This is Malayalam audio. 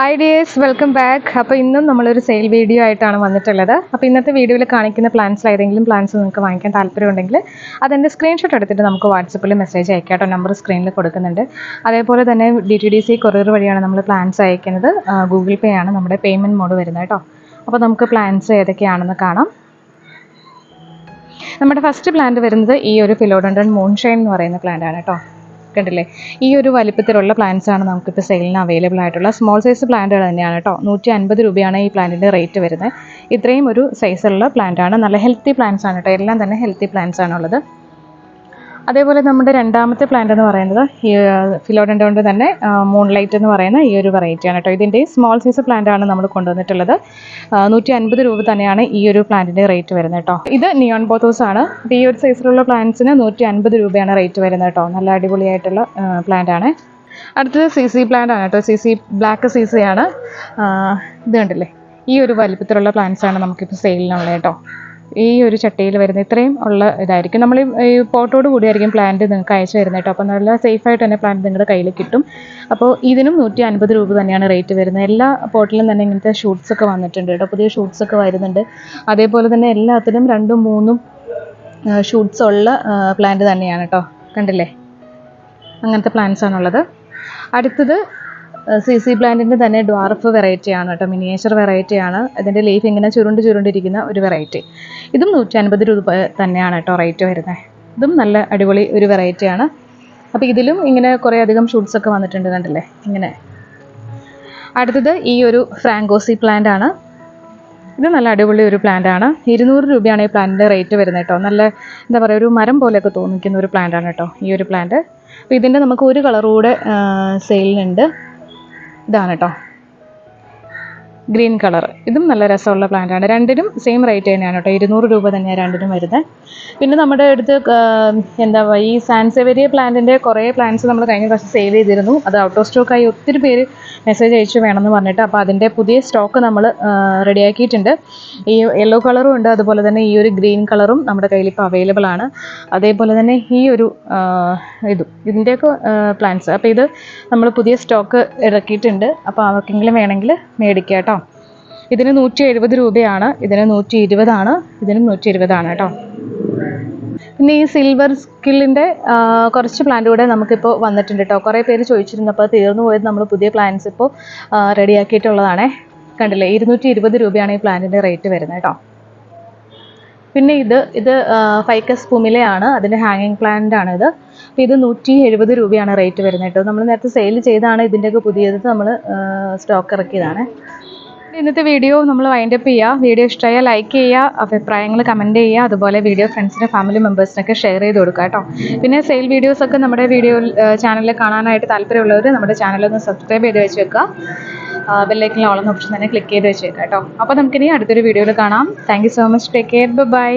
ഹായ് ഡിയേഴ്സ് വെൽക്കം ബാക്ക് അപ്പോൾ ഇന്നും നമ്മളൊരു സെയിൽ വീഡിയോ ആയിട്ടാണ് വന്നിട്ടുള്ളത്. അപ്പോൾ ഇന്നത്തെ വീഡിയോയിൽ കാണിക്കുന്ന പ്ലാൻസിൽ ഏതെങ്കിലും പ്ലാൻസ് നിങ്ങൾക്ക് വാങ്ങിക്കാൻ താല്പര്യമുണ്ടെങ്കിൽ അതിന്റെ സ്ക്രീൻഷോട്ട് എടുത്തിട്ട് നമുക്ക് വാട്സപ്പിൽ മെസ്സേജ് അയക്കാട്ടോ കേട്ടോ. നമ്പർ സ്ക്രീനിൽ കൊടുക്കുന്നുണ്ട്. അതേപോലെ തന്നെ D T D C courier വഴിയാണ് നമ്മൾ പ്ലാൻസ് അയക്കുന്നത്. ഗൂഗിൾ പേ ആണ് നമ്മുടെ പേയ്മെന്റ് മോഡ് വരുന്നത് കേട്ടോ. അപ്പോൾ നമുക്ക് പ്ലാൻസ് ഏതൊക്കെയാണെന്ന് കാണാം. നമ്മുടെ ഫസ്റ്റ് പ്ലാന്റ് വരുന്നത് ഈ ഒരു ഫിലോഡൻഡൻ മൂൺഷൈൻ എന്ന് പറയുന്ന പ്ലാന്റ് ആണ് കേട്ടോ. കണ്ടില്ലേ? ഈ ഒരു വലിപ്പത്തിലുള്ള പ്ലാന്റ്സ് ആണ് നമുക്കിപ്പോൾ സെയിലിന് അവൈലബിൾ ആയിട്ടുള്ള. സ്മോൾ സൈസ് പ്ലാന്റുകൾ തന്നെയാണ് കേട്ടോ നൂറ്റി അൻപത് രൂപയാണ് ഈ പ്ലാന്റിന്റെ റേറ്റ് വരുന്നത്. ഇത്രയും ഒരു സൈസുള്ള പ്ലാന്റ് ആണ്. നല്ല ഹെൽത്തി പ്ലാന്റ്സ് ആണ് കേട്ടോ എല്ലാം തന്നെ ഹെൽത്തി പ്ലാന്റ്സ് ആണുള്ളത് അതേപോലെ നമ്മുടെ രണ്ടാമത്തെ പ്ലാന്റ് എന്ന് പറയുന്നത് ഈ ഫിലോഡന്റെ കൊണ്ട് തന്നെ മൂൺ ലൈറ്റ് എന്ന് പറയുന്ന ഈ ഒരു വെറൈറ്റിയാണ് കേട്ടോ. ഇതിന്റെ സ്മോൾ സൈസ് പ്ലാന്റ് ആണ് നമ്മൾ കൊണ്ടുവന്നിട്ടുള്ളത്. നൂറ്റി അൻപത് രൂപ തന്നെയാണ് ഈ ഒരു പ്ലാന്റിന്റെ റേറ്റ് വരുന്നത് കേട്ടോ. ഇത് നിയോൺ ബോത്തോസ് ആണ്. അപ്പോൾ ഈ ഒരു സൈസിലുള്ള പ്ലാന്റ്സിന് നൂറ്റി അൻപത് രൂപയാണ് റേറ്റ് വരുന്നത് കേട്ടോ. നല്ല അടിപൊളിയായിട്ടുള്ള പ്ലാന്റ് ആണ്. അടുത്തത് സി സി പ്ലാന്റ് ആണ് കേട്ടോ. C C black C C ആണ്. ഇത് കണ്ടില്ലേ? ഈ ഒരു വലിപ്പത്തിലുള്ള പ്ലാന്റ്സ് ആണ് നമുക്കിപ്പോൾ സെയിലിനുള്ളത് കേട്ടോ. ഈ ഒരു ചട്ടിയിൽ വരുന്ന ഇത്രയും ഉള്ള ഇതായിരിക്കും. നമ്മൾ ഈ പോട്ടോട് കൂടിയായിരിക്കും പ്ലാന്റ് നിങ്ങൾക്ക് അയച്ചു തരുന്നത് കേട്ടോ. അപ്പോൾ നല്ല സേഫായിട്ട് തന്നെ പ്ലാന്റ് നിങ്ങളുടെ കയ്യിൽ കിട്ടും. അപ്പോൾ ഇതിനും നൂറ്റി അൻപത് രൂപ തന്നെയാണ് റേറ്റ് വരുന്നത്. എല്ലാ പോട്ടിലും തന്നെ ഇങ്ങനത്തെ ഷൂട്ട്സ് ഒക്കെ വന്നിട്ടുണ്ട് കേട്ടോ. പുതിയ ഷൂട്ട്സ് ഒക്കെ വരുന്നുണ്ട്. അതേപോലെ തന്നെ എല്ലാത്തിനും രണ്ടും മൂന്നും ഷൂട്ട്സ് ഉള്ള പ്ലാന്റ് തന്നെയാണ് കേട്ടോ. കണ്ടില്ലേ? അങ്ങനത്തെ പ്ലാന്റ്സ് ആണുള്ളത്. അടുത്തത് സി സി പ്ലാന്റിന്റെ തന്നെ ഡ്വാർഫ് വെറൈറ്റി ആണ് കേട്ടോ. മിനിയേച്ചർ വെറൈറ്റി ആണ്. ഇതിന്റെ ലീഫ് ഇങ്ങനെ ചുരുണ്ട് ചുരുണ്ടിരിക്കുന്ന ഒരു വെറൈറ്റി ഇതും നൂറ്റി അൻപത് രൂപ തന്നെയാണ് കേട്ടോ റേറ്റ് വരുന്നത് ഇതും നല്ല അടിപൊളി ഒരു വെറൈറ്റിയാണ് അപ്പോൾ ഇതിലും ഇങ്ങനെ കുറേ അധികം ഷൂട്ട്സ് ഒക്കെ വന്നിട്ടുണ്ട് കണ്ടില്ലേ? ഇങ്ങനെ. അടുത്തത് ഈ ഒരു ഫ്രാങ്കോസി പ്ലാന്റ് ആണ്. ഇത് നല്ല അടിപൊളി ഒരു പ്ലാന്റ് ആണ്. ഇരുന്നൂറ് രൂപയാണ് ഈ പ്ലാന്റിന്റെ റേറ്റ് വരുന്നത് കേട്ടോ. നല്ല എന്താ പറയുക ഒരു മരം പോലെയൊക്കെ തോന്നിക്കുന്ന ഒരു പ്ലാന്റ് ആണ് കേട്ടോ ഈ ഒരു പ്ലാന്റ് അപ്പോൾ ഇതിന്റെ നമുക്ക് ഒരു കളർ സെയിലിനുണ്ട് ഇതാണ് കേട്ടോ ഗ്രീൻ കളർ. ഇതും നല്ല രസമുള്ള പ്ലാന്റ് ആണ്. രണ്ടിനും സെയിം റേറ്റ് തന്നെയാണ് കേട്ടോ. ഇരുന്നൂറ് രൂപ തന്നെയാണ് രണ്ടിനും വരുന്നത്. പിന്നെ നമ്മുടെ അടുത്ത് എന്താ ഈ സാൻസെവേരിയ പ്ലാന്റിന്റെ കുറേ പ്ലാന്റ്സ് നമ്മൾ കഴിഞ്ഞ പ്രാവശ്യം സേവ് ചെയ്തിരുന്നു. അത് ഔട്ട് ഓഫ് സ്റ്റോക്കായി ഒത്തിരി പേര് മെസ്സേജ് അയച്ചു വേണമെന്ന് പറഞ്ഞിട്ട്. അപ്പോൾ അതിന്റെ പുതിയ സ്റ്റോക്ക് നമ്മൾ റെഡിയാക്കിയിട്ടുണ്ട് ഈ യെല്ലോ കളറും ഉണ്ട്. അതുപോലെ തന്നെ ഈ ഒരു ഗ്രീൻ കളറും നമ്മുടെ കയ്യിൽ ഇപ്പോൾ അവൈലബിൾ ആണ്. അതേപോലെ തന്നെ ഈ ഒരു ഇതും. ഇതിന്റെയൊക്കെ പ്ലാന്റ്സ് അപ്പോൾ ഇത് നമ്മൾ പുതിയ സ്റ്റോക്ക് ഇറക്കിയിട്ടുണ്ട്. അപ്പോൾ ആർക്കെങ്കിലും വേണമെങ്കിൽ മേടിക്കാം കേട്ടോ. ഇതിന് നൂറ്റി എഴുപത് രൂപയാണ്. ഇതിന് നൂറ്റി ഇരുപതാണ് ഇതിനും നൂറ്റി ഇരുപതാണ് കേട്ടോ. പിന്നെ ഈ സിൽവർ സ്കില്ലിന്റെ കുറച്ച് പ്ലാന്റ് കൂടെ നമുക്കിപ്പോൾ വന്നിട്ടുണ്ട് കേട്ടോ. കുറേ പേര് ചോദിച്ചിരുന്നു അപ്പോൾ തീർന്നു പോയത് നമ്മൾ പുതിയ പ്ലാന്റ്സ് ഇപ്പോൾ റെഡിയാക്കിയിട്ടുള്ളതാണേ കണ്ടില്ലേ? ഇരുന്നൂറ്റി ഇരുപത് രൂപയാണ് ഈ പ്ലാന്റിന്റെ റേറ്റ് വരുന്നത് കേട്ടോ. പിന്നെ ഇത് ഇത് ഫൈക്കസ് പുമിലയാണ്. അതിന്റെ ഹാങ്ങിങ് പ്ലാന്റ് ആണ് ഇത്. അപ്പോൾ ഇത് നൂറ്റി എഴുപത് രൂപയാണ് റേറ്റ് വരുന്നത് കേട്ടോ. നമ്മൾ നേരത്തെ സെയിൽ ചെയ്താണ് ഇതിന്റെയൊക്കെ പുതിയത്. നമ്മൾ സ്റ്റോക്ക് ഇറക്കിയതാണ്. ഇന്നത്തെ വീഡിയോ നമ്മൾ വൈൻഡപ്പ് ചെയ്യുക വീഡിയോ ഇഷ്ടമായാൽ ലൈക്ക് ചെയ്യുക അഭിപ്രായങ്ങൾ കമന്റ് ചെയ്യുക അതുപോലെ വീഡിയോ ഫ്രണ്ട്സിന് ഫാമിലി മെമ്പേഴ്സിനൊക്കെ ഷെയർ ചെയ്ത് കൊടുക്കുക കേട്ടോ. പിന്നെ സെയിൽ വീഡിയോസൊക്കെ നമ്മുടെ വീഡിയോ ചാനലിൽ കാണാനായിട്ട് താല്പര്യമുള്ളവർ നമ്മുടെ ചാനലൊന്ന് സബ്സ്ക്രൈബ് ചെയ്ത് വെച്ച് വെക്കുക. ബെല്ലൈക്കിന്റെ ഓളം ഓപ്ഷൻ തന്നെ ക്ലിക്ക് ചെയ്ത് വെച്ചേക്കാം കേട്ടോ. അപ്പോൾ നമുക്കിനി അടുത്തൊരു വീഡിയോയിൽ കാണാം. Thank so much take care bye